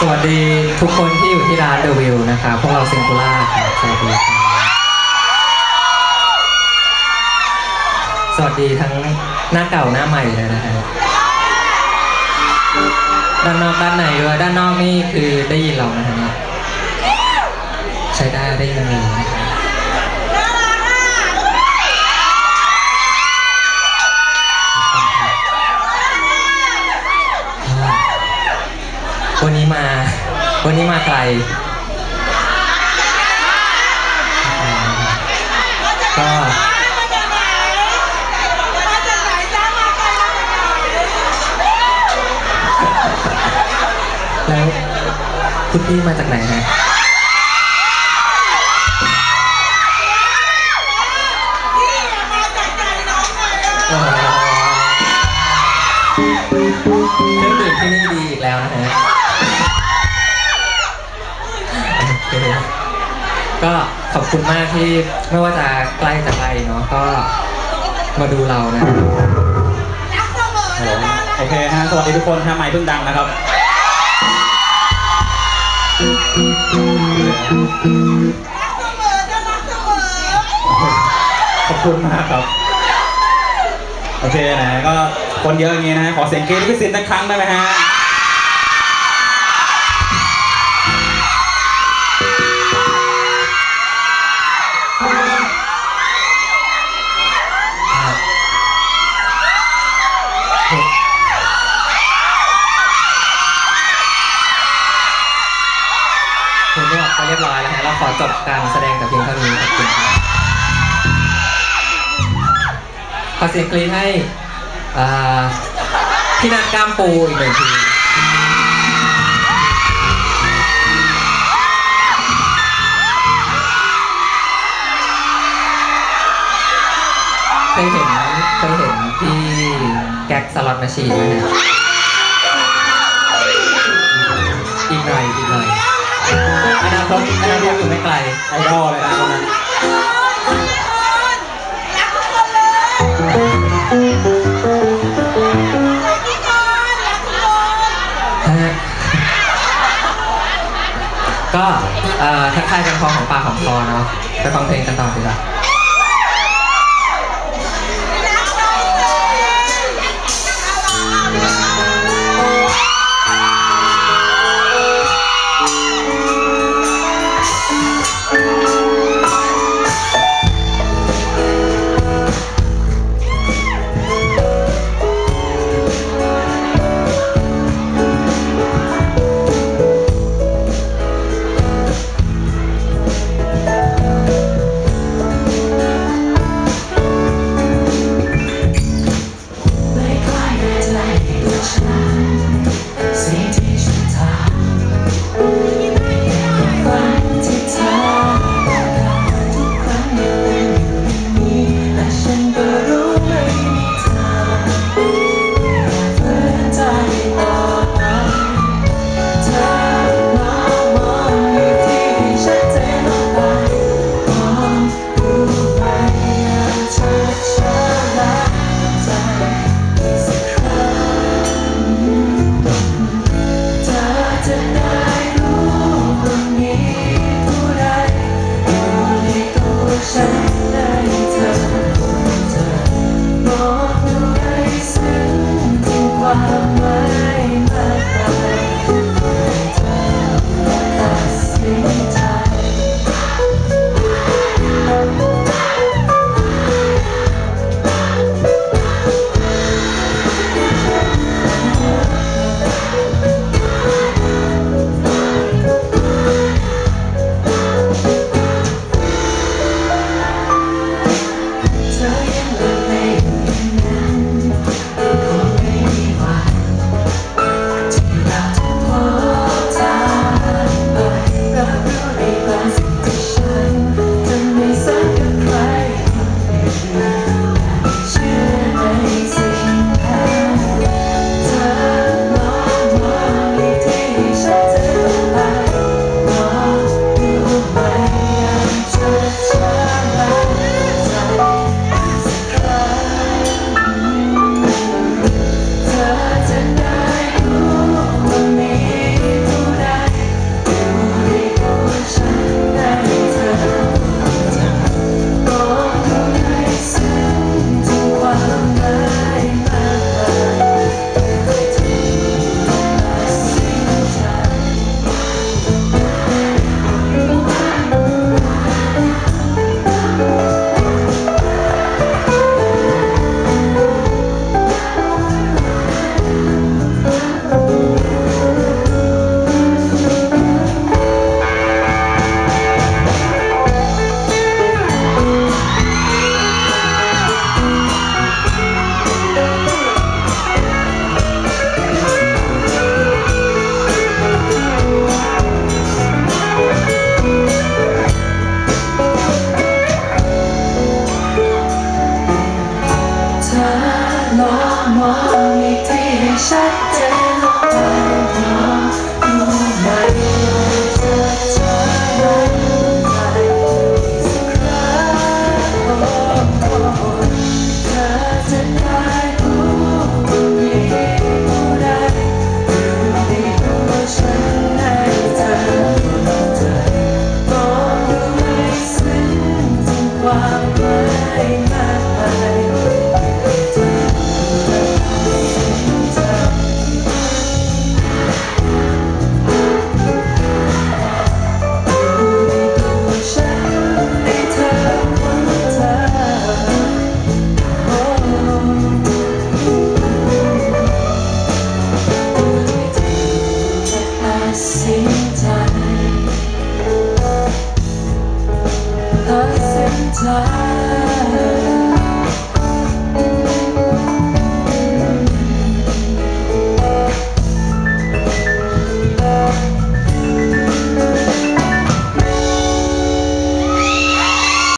สวัสดีทุกคนที่อยู่ที่ร้านเดอะวิวนะคะพวกเราซิงคูล่าครับสวัสดีครับสวัสดีทั้งหน้าเก่าหน้าใหม่เลยนะฮะด้านนอกด้านในด้วยด้านนอกนี่คือได้ยินเรานะฮะใช้ได้ได้ยินเลย วันนี้มาไกลก็แล้วคุณพี่มาจากไหนฮะอ๋อเครื่องดื่มที่นี่ดีอีกแล้วนะฮะโอเค ก็ขอบคุณมากที่ไม่ว่าจะใกล้จะไกลเนาะก็มาดูเรานะฮัลโหลโอเคฮะสวัสดีทุกคนฮะไมค์เพิ่งดังนะครับขอบคุณมากครับโอเคนะก็คนเยอะอย่างงี้นะฮะขอเสียงกรี๊ดลิขสิทธิ์สักครั้งได้ไหมฮะ เรียบร้อยแล้วฮะเราขอจบการแสดงแต่เพียงเท่านี้ขอบคุณครับขอเสียงกรี๊ดให้พี่นัทกล้ามปูอีกหนึ่งทีเคยเห็นเคยเห็นที่แก๊กสล็อตแมชชีนไหมฮะอีกหน่อยอีกหน่อย อนาคตอนาคตอยู่ไม่ไกลไอดอลเลยนะคนนั้นก็ทักทายกันพอของปากของคอเนาะไปฟังเพลงกันต่อดีกว่า